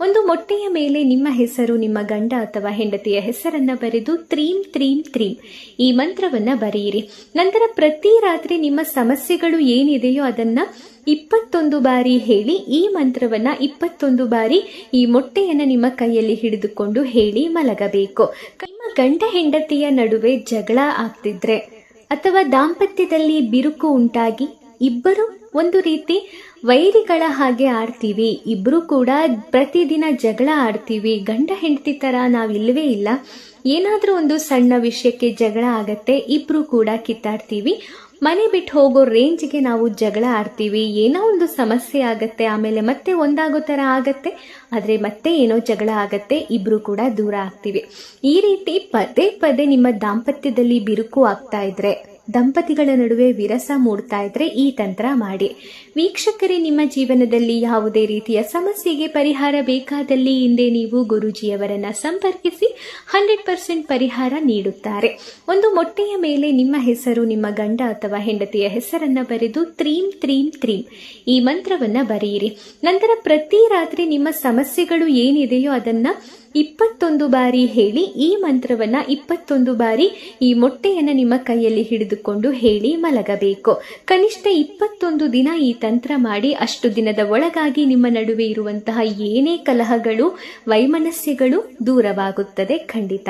ಒಂದು ಮೊಟ್ಟೆಯ ಮೇಲೆ ನಿಮ್ಮ ಹೆಸರು, ನಿಮ್ಮ ಗಂಡ ಅಥವಾ ಹೆಂಡತಿಯ ಹೆಸರನ್ನ ಬರೆದು ತ್ರೀಂ ತ್ರೀಂ ತ್ರೀಂ ಈ ಮಂತ್ರವನ್ನ ಬರೆಯಿರಿ. ನಂತರ ಪ್ರತಿ ರಾತ್ರಿ ನಿಮ್ಮ ಸಮಸ್ಯೆಗಳು ಏನಿದೆಯೋ ಅದನ್ನ ಇಪ್ಪತ್ತೊಂದು ಬಾರಿ ಹೇಳಿ, ಈ ಮಂತ್ರವನ್ನ ಇಪ್ಪತ್ತೊಂದು ಬಾರಿ ಈ ಮೊಟ್ಟೆಯನ್ನ ನಿಮ್ಮ ಕೈಯಲ್ಲಿ ಹಿಡಿದುಕೊಂಡು ಹೇಳಿ ಮಲಗಬೇಕು. ನಿಮ್ಮ ಗಂಡ ಹೆಂಡತಿಯ ನಡುವೆ ಜಗಳ ಆಗ್ತಿದ್ರೆ ಅಥವಾ ದಾಂಪತ್ಯದಲ್ಲಿ ಬಿರುಕು ಉಂಟಾಗಿ ಇಬ್ಬರು ಒಂದು ರೀತಿ ವೈರಿಗಳ ಹಾಗೆ ಆಡ್ತೀವಿ. ಇಬ್ಬರು ಕೂಡ ಪ್ರತಿದಿನ ಜಗಳ ಆಡ್ತೀವಿ. ಗಂಡ ಹೆಂಡತಿ ತರ ನಾವಿಲ್ವೇ ಇಲ್ಲ. ಏನಾದರೂ ಒಂದು ಸಣ್ಣ ವಿಷಯಕ್ಕೆ ಜಗಳ ಆಗತ್ತೆ. ಇಬ್ಬರು ಕೂಡ ಕಿತ್ತಾಡ್ತೀವಿ. ಮನೆ ಬಿಟ್ಟು ಹೋಗೋ ರೇಂಜ್ಗೆ ನಾವು ಜಗಳ ಆಡ್ತೀವಿ. ಏನೋ ಒಂದು ಸಮಸ್ಯೆ ಆಗತ್ತೆ. ಆಮೇಲೆ ಮತ್ತೆ ಒಂದಾಗೋ ಥರ ಆಗತ್ತೆ. ಆದ್ರೆ ಮತ್ತೆ ಏನೋ ಜಗಳ ಆಗತ್ತೆ. ಇಬ್ಬರು ಕೂಡ ದೂರ ಆಗ್ತೀವಿ. ಈ ರೀತಿ ಪದೇ ಪದೇ ನಿಮ್ಮ ದಾಂಪತ್ಯದಲ್ಲಿ ಬಿರುಕು ಆಗ್ತಾ ಇದ್ರೆ ದಂಪತಿಗಳ ನಡುವೆ ವಿರಸ ಮೂಡ್ತಾ ಇದ್ರೆ ಈ ತಂತ್ರ ಮಾಡಿ. ವೀಕ್ಷಕರೇ, ನಿಮ್ಮ ಜೀವನದಲ್ಲಿ ಯಾವುದೇ ರೀತಿಯ ಸಮಸ್ಯೆಗೆ ಪರಿಹಾರ ಬೇಕಾದಲ್ಲಿ ಹಿಂದೆ ನೀವು ಗುರುಜಿಯವರನ್ನ ಸಂಪರ್ಕಿಸಿ ಹಂಡ್ರೆಡ್ ಪರ್ಸೆಂಟ್ ಪರಿಹಾರ ನೀಡುತ್ತಾರೆ. ಒಂದು ಮೊಟ್ಟೆಯ ಮೇಲೆ ನಿಮ್ಮ ಹೆಸರು, ನಿಮ್ಮ ಗಂಡ ಅಥವಾ ಹೆಂಡತಿಯ ಹೆಸರನ್ನ ಬರೆದು ತ್ರೀಂ ತ್ರೀಂ ತ್ರೀಂ ಈ ಮಂತ್ರವನ್ನ ಬರೆಯಿರಿ. ನಂತರ ಪ್ರತಿ ರಾತ್ರಿ ನಿಮ್ಮ ಸಮಸ್ಯೆಗಳು ಏನಿದೆಯೋ ಅದನ್ನ ಇಪ್ಪತ್ತೊಂದು ಬಾರಿ ಹೇಳಿ ಈ ಮಂತ್ರವನ್ನ ಇಪ್ಪತ್ತೊಂದು ಬಾರಿ ಈ ಮೊಟ್ಟೆಯನ್ನ ನಿಮ್ಮ ಕೈಯಲ್ಲಿ ಹಿಡಿದುಕೊಂಡು ಹೇಳಿ ಮಲಗಬೇಕು. ಕನಿಷ್ಠ ಇಪ್ಪತ್ತೊಂದು ದಿನ ಈ ತಂತ್ರ ಮಾಡಿ ಅಷ್ಟು ದಿನದ ಒಳಗಾಗಿ ನಿಮ್ಮ ನಡುವೆ ಇರುವಂತಹ ಏನೇ ಕಲಹಗಳು, ವೈಮನಸ್ಯಗಳು ದೂರವಾಗುತ್ತದೆ ಖಂಡಿತ.